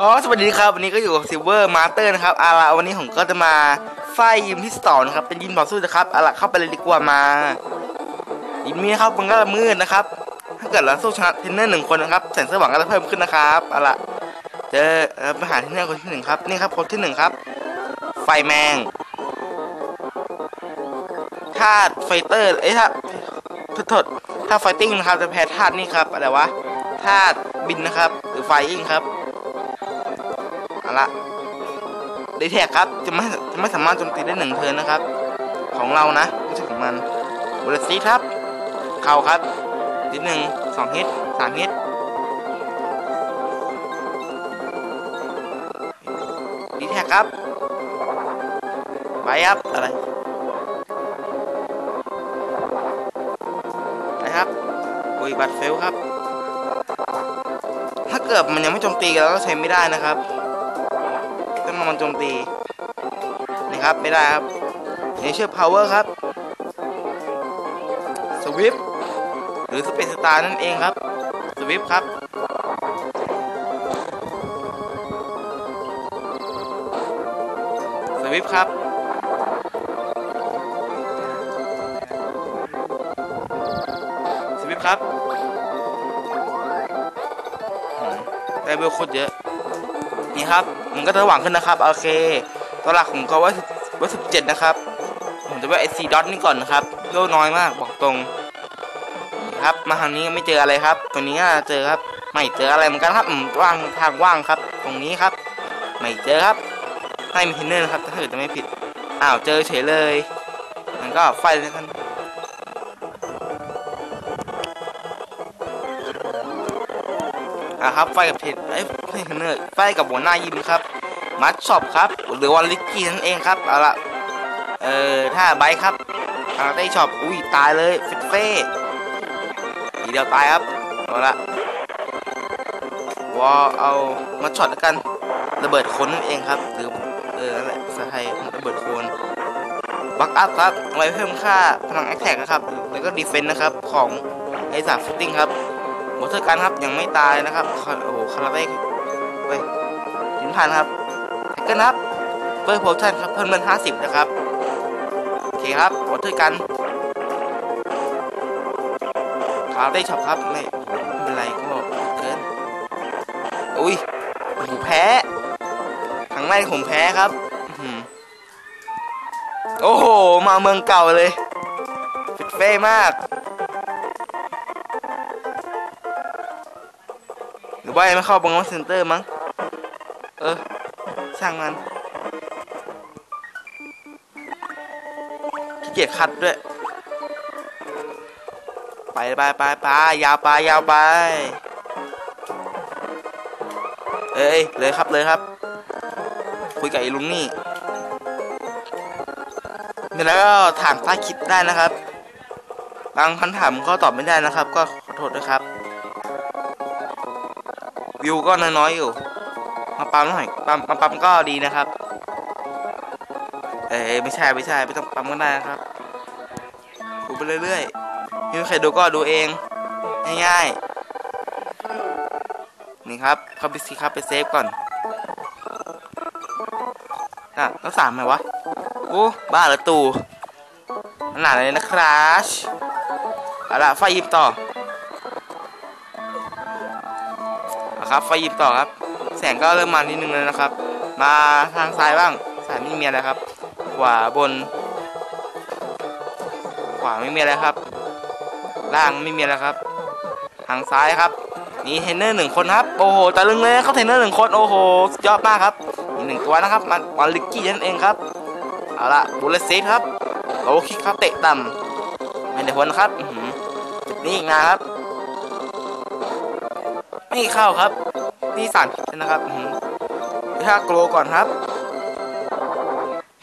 ก็สวัสดีครับวันนี้ก็อยู่กับซิลเวอร์มาสเตอร์นะครับอาละวันนี้ผมก็จะมาไฟยิมที่สองนะครับเป็นยิมต่อสู้นะครับอาละเข้าไปเลยดีกว่ามายิมนี้นะครับมันก็มืดนะครับ ถ้าเกิดเราสู้ชนะเทรนเนอร์หนึ่งคนนะครับแสงสว่างก็จะเพิ่มขึ้นนะครับอาละเจอไปหาเทรนเนอร์คนที่หนึ่งครับนี่ครับคนที่หนึ่งครับ ไฟแมงธาตุไฟเตอร์เอ้ยถ้าโทษถ้าไฟติ้งนะครับจะแพ้ธาตุนี่ครับอะไรวะธาตุบินนะครับ หรือไฟอิงครับ เอาละดีแท็กครับจะไม่จะไม่สามารถโจมตีได้หนึ่งเทินนะครับ ของเรานะไม่ใช่ของมันบริสีครับเข่าครับนิดหนึ่งสองฮิตสามฮิตดีแท็กครับไปครับอะไรนะครับอุ้ยบัตรเฟลครับ ถ้าเกิดมันยังไม่โจมตีกันเราก็ใช้ไม่ได้นะครับ โจมตีนะครับไม่ได้ครับนี่ชื่อ power ครับสวิฟหรือสเปซสตาร์นั่นเองครับสวิฟครับสวิฟครับสวิฟครับอืมได้เบลโคตรเยอะ นี่ครับมันก็จะหวังขึ้นนะครับโอเค ตัวหลักผมก็ว่าว่าสิบเจ็ดนะครับ ผมจะว่าไอซีดอทนี่ก่อนนะครับโลน้อยมากบอกตรง ครับมาทางนี้ไม่เจออะไรครับ ตรงนี้ก็เจอครับ ไม่เจออะไรเหมือนกันครับว่างทางว่างครับ ตรงนี้ครับ ไม่เจอครับไม่มีเทนเนอร์นะครับถ้าเกิดจะไม่ผิดอ้าวเจอเฉยเลยมันก็ไฟเลยครับอะครับไฟกับเทนไอ้ย เทนเนอร์ไฟกับหัวหน้ายิมครับ มัดช็อปครับ หรือวันลิกกี้นั่นเองครับ เอาละเอ่อถ้าไบค์ครับทางได้ช็อป อุ้ย ตายเลยฟิตเฟ่ทีเดียวตายครับ เอาละวอลเอามาช็อตแล้วกัน ระเบิดคนนั่นเองครับหรือเออนั่นแหละภาษาไทยระเบิดโคนบักอัพครับอาไว้เพิ่มค่าพลังแอคแท็กนะครับ แล้วก็ดีเฟนต์นะครับ ของไอ้สามฟิตติ้งครับมอเตอร์กันครับ ยังไม่ตายนะครับ โอ้โหคาราเต้ เว้ยยินผ่านครับแท็กเกิลครับเพิ่มโพชั่นครับเพิ่มเงิน50นะครับ โอเคครับวอเตอร์กันคาราเต้ช็อปครับไม่ไม่เป็นไรก็เกิน อุ้ยผมแพ้ครั้งแรกผมแพ้ครับโอ้โห มาเมืองเก่าเลยฟิตเฟ่มาก หรือว่าไม่เข้าบังคับเซ็นเตอร์มั้ง เออ ช่างมันขี้เกียจคัดด้วย ไปไปไปไปยาวไปยาวไป เอ้ยเลยครับเลยครับ คุยกับไอ้ลุงนี่แล้วก็ถามใต้คลิปได้นะครับ บางคำถามก็ตอบไม่ได้นะครับ ก็ขอโทษด้วยครับ วิวก็น้อยๆอยู่ มาปั๊มหน่อยปั๊มปั๊มปั๊มก็ดีนะครับ เอ้ไม่ใช่ไม่ใช่ไม่ต้องปั๊มก็ได้นะครับดูไปเรื่อยๆไม่มีใครดูก็ดูเองง่ายๆนี่ครับเข้าไปสิครับไปเซฟก่อนอะต้องสามไหมวะโอ้บ้าเหรอตู่ขนาดเลยนะครับเอาละไฟยิบต่อครับไฟยิบต่อครับ แสงก็เริ่มมานิดนึงแล้วนะครับ มาทางซ้ายบ้างซ้ายไม่มีอะไรครับ ขวาบน ขวาไม่มีอะไรครับ ล่างไม่มีอะไรครับ ทางซ้ายครับ นี่เทรนเนอร์หนึ่งคนครับ โอ้โหตะลึงเลยเขาเทรนเนอร์หนึ่งคน โอ้โหสุดยอดมากครับอีกหนึ่งตัวนะครับ มันวันลิกกี้นั่นเองครับ เอาละบูเลเซตครับโลคิกครับเตะต่ำไม่ได้ผลครับนี้อีกนะครับ ไม่เข้าครับ ที่สามนะครับอื้อหือถ้าโกลก่อนครับ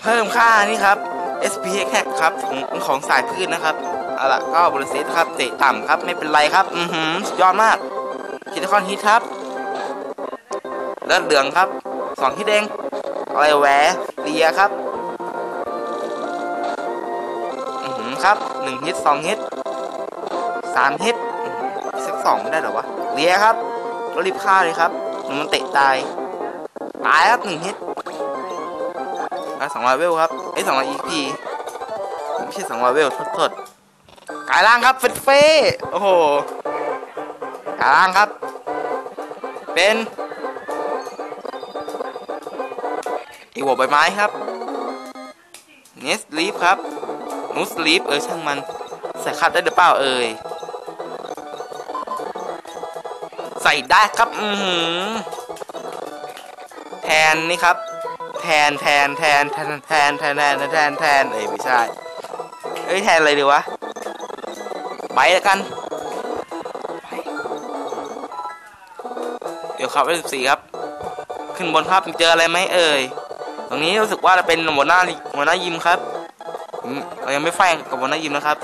เพิ่มค่านี่ครับ SP Attack ครับของของสายพืชนะครับเอาละก็บริเซตครับเตะต่ำครับ ไม่เป็นไรครับ อือหือสุดยอดมากคิดคอนฮิตครับเลือดเหลืองครับสองฮิตเองอะไรแหวเลียครับ อือหือครับหนึ่งฮิตสองฮิตสามฮิตสักสองไม่ได้หรอวะเลียครับ ก็รีบฆ่าเลยครับหนูมันเตะตายตายครับหนึ่งฮิตแล้วสองร้อยเวลครับไอ้สองร้อยอีพีไม่ใช่สองร้อยเวลทดทดกายล่างครับเฟดเฟ่โอ้โหกายล่างครับ เป็นอีหัวใบไม้ครับเนสลีฟครับนูสลีฟเออช่างมัน ใส่คัดได้หรือเปล่าเอ่ย ใส่ได้ครับ อือหือแทนนี่ครับ แทนแทนแทนแทนแทนแทนแทนแทนแทนเอ้ยไม่ใช่เอ้ยแทนอะไรดีวะ ไปแล้วกันเดี๋ยวครับเอฟซีครับ ขึ้นบนครับเจออะไรไหมเอ่ย ตรงนี้รู้สึกว่าจะเป็นหัวหน้าหัวหน้ายิมครับเรายังไม่แฝงกับหัวหน้ายิมนะครับ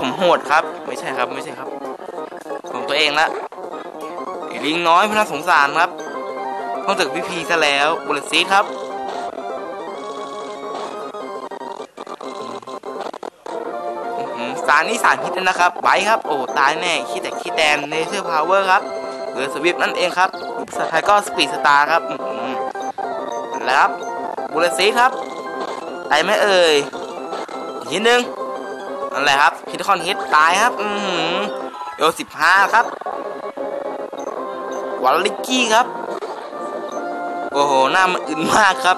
ผมโหดครับ ไม่ใช่ครับ ไม่ใช่ครับ ของตัวเองละ ลิงน้อยพน่าสงสารครับต้องตึกพี่พีซะแล้วบุลซีครับสารนี่สารพิษนะครับไบร์ครับ โอ้ ตายแน่ คิดแต่คิดแดนเนเธอร์พาวเวอร์ครับหรือสวิฟนั่นเองครับภาษาไทยก็สปีดสตาร์ครับแล้วครับบูเลซีครับตายไหมเอ่ยอีกทีหนึงนั่นแหละครับฮิตคอนฮิตตายครับ อือหือโยสิบห้าครับ วอลลิกกี้ครับ โอ้โห หน้ามันอึนมากครับ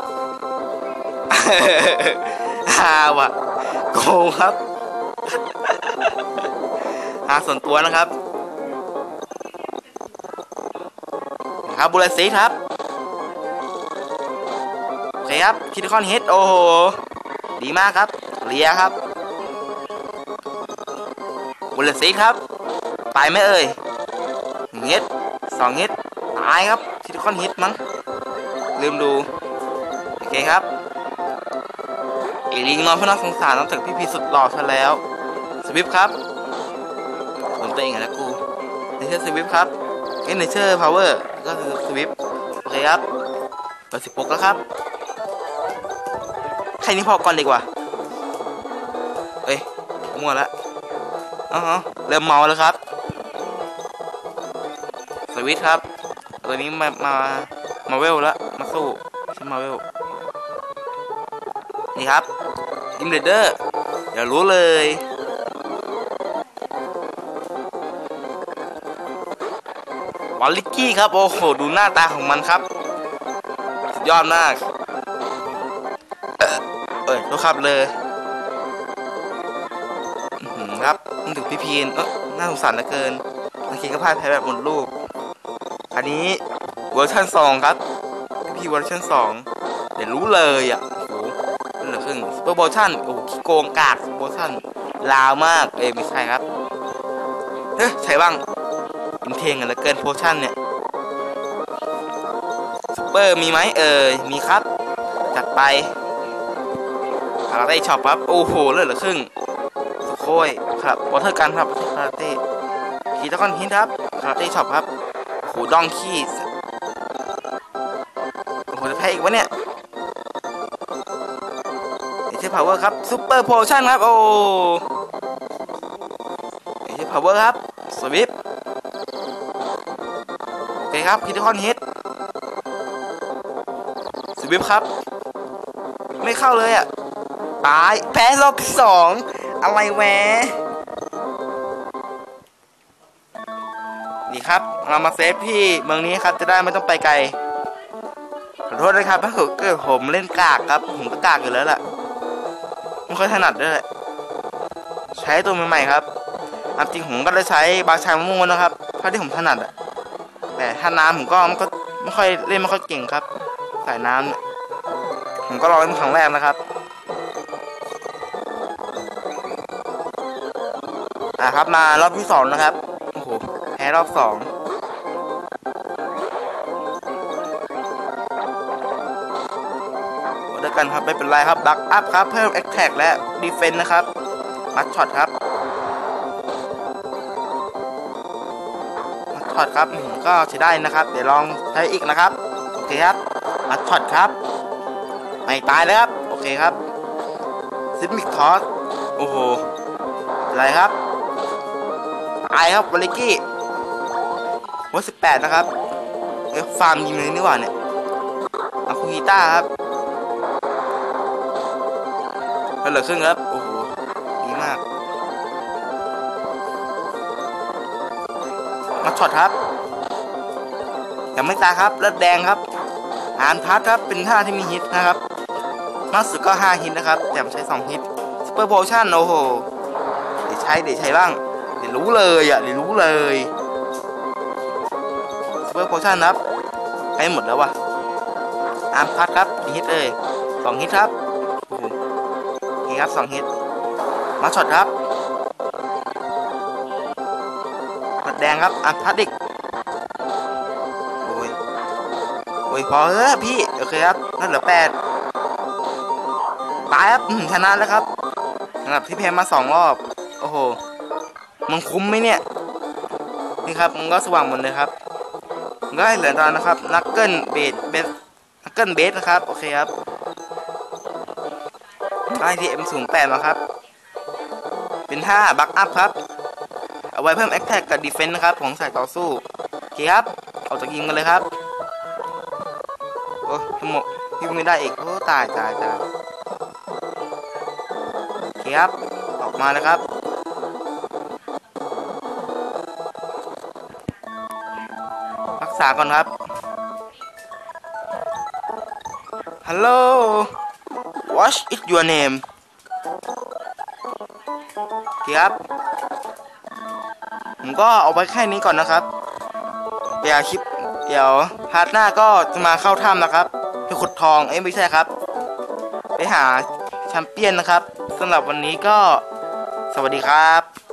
ฮาวะโกงครับฮาส่วนตัวนะครับครับบูเลซีครับ โอเคครับคิดคอนเฮดโอ้โห ดีมากครับ เลียครับบุลซีครับตายไหมเอ่ยหนึ่งเฮดสองเฮด ตายครับคิดคอนเฮดมั้งลืมดู โอเคครับเอลิงนอนเพราะน่าสงสารน้องถึงพี่พีสุดหล่อซะแล้ว สวิฟครับคนตัวเองอะนะกูเนเชอร์สวิฟครับเอ้เนเชอร์พาวเวอร์ก็คือสวิฟโอเคครับเบอสิบหกแล้วครับแค่นี้พอก่อนดีกว่าเอ้ยมั่วล้วอ๋อเริ่มเมาแล้วครับ สวิตช์ครับ ตัวนี้มามามาเวลล้วมาสู้ใช่มาเวลนี่ครับยิมเดเดอร์เดี๋ยวรู้เลยวอลลิกกี้ครับ โอ้โห ดูหน้าตาของมันครับ สุดยอดมาก เอ้ยรถขับเลยอื้อหือครับนึกถึงพี่พีนเออน่าสงสารเหลือเกินเมื่อกี้ก็พลาดแพ้แบบหมดรูป อันนี้เวอร์ชันสองครับพี่เวอร์ชันสองเดี๋ยวรู้เลยอะโอ้โหเหลือครึ่งซูเปอร์โบชั่นโอ้โหขี้โกงกากโบชั่นลาวมากเอ้ไม่ใช่ครับเฮ้ยใช่บ้างเป็นเพลงกันเหลือเกินโพชั่นเนี่ยซูเปอร์มีไหมเอ่ยมีครับ จัดไปคาราเต้ช็อปครับโอ้โหเลือดเหลือครึ่งโค้ยครับวอเทอร์กันครับคาราเต้คีตะคอนฮินครับคาราเต้ช็อปครับ หดองคีสโอ้โหจะแพ้อีกวะเนี่ยเอเจพาวเวอร์ครับซูเปอร์โพชั่นครับ โอ้เอเจพาวเวอร์ครับ สวิปโอเคครับคีตะคอนฮิตสวิปครับ ไม่เข้าเลยอะ ตาย แพ้รอบที่สอง อะไรแวะ ครับ เรามาเซฟที่เมืองนี้ครับ จะได้ไม่ต้องไปไกล ขอโทษด้วยครับถ้าเกิดผมเล่นกากครับ ผมก็กากอยู่แล้วล่ะ ไม่ค่อยถนัดด้วยแหละ ใช้ตัวใหม่ๆครับอันจริงผมก็ได้ใช้บาชายมะม่วงนะครับเท่าที่ผมถนัดอะแต่ถ้าน้ำผมก็มันก็ไม่ค่อยเล่นไม่ค่อยเก่งครับ สายน้ำเนี่ยผมก็ลองเล่นครั้งแรกนะครับอะครับมารอบที่สองนะครับ พ้รอบสองเดียวกันครับไม่เป็นไรครับ บักอัพครับ เพิ่มแอคแท็กและดีเฟนต์นะครับ มัดช็อตครับ มัดช็อตครับก็ใช้ได้นะครับ เดี๋ยวลองใช้อีกนะครับ โอเคครับ มัดช็อตครับ ไม่ตายแล้วครับ โอเคครับซิมิกทอสโอ้โหอะไรครับ ตายครับวอลลิกี้ วัสิบแปดนะครับเอ้ฟาร์มยิงเลยนี่หว่าเนี่ยอาคุฮิต้าครับเหลือครึ่งครับ โอ้โห ดีมากมาช็อตครับ ยังไม่ตายครับเลือดแดงครับอานพัทครับ เป็นท่าที่มีฮิตนะครับ มากสุดก็ 5 ฮิตนะครับ แต่ผมใช้ 2 ฮิตสเปอร์โพชั่นโอ้โห เดี๋ยวใช้ เดี๋ยวใช้บ้าง เดี๋ยวรู้เลยอะ เดี๋ยวรู้เลย เปอร์โพชั่นครับใกล้หมดแล้ววะอานพัทครับฮิตเลย2ฮิตครับโอ้โหโอเครับ2ฮิตมาช็อตครับเลือดแดงครับอานพัทอีกโอ้ยโอ้ยพอเออพี่โอเคครับนั่นเหลือแปดตายครับชนะแล้วครับสำหรับที่แพ้มาสองรอบ โอ้โห มันคุ้มไหมเนี่ย นี่ครับ มันก็สว่างหมดเลยครับ ก็ให้เหลือตอนนะครับนักเกิลเบสเบสนักเกิลเบสนะครับ โอเคครับได้ที่ M08 มาครับ เป็นท่าบักอัพครับ เอาไว้เพิ่มแอคแท็กกับดีเฟนต์นะครับ ของสายต่อสู้ โอเคครับ ออกจากยิมกันเลยครับ โอ้ยหมกยิงไม่ได้อีก โอ้ ตายตายตายโอเคครับ ออกมาแล้วครับ ษาก่อนครับ Hello What is your name ครับ ผมก็เอาไว้แค่นี้ก่อนนะครับ เดี๋ยวคลิป เดี๋ยวพาร์ทหน้าก็จะมาเข้าถ้ำนะครับไปขุดทองเอ้ยไม่ใช่ครับ ไปหาแชมเปี้ยนนะครับสำหรับวันนี้ก็สวัสดีครับ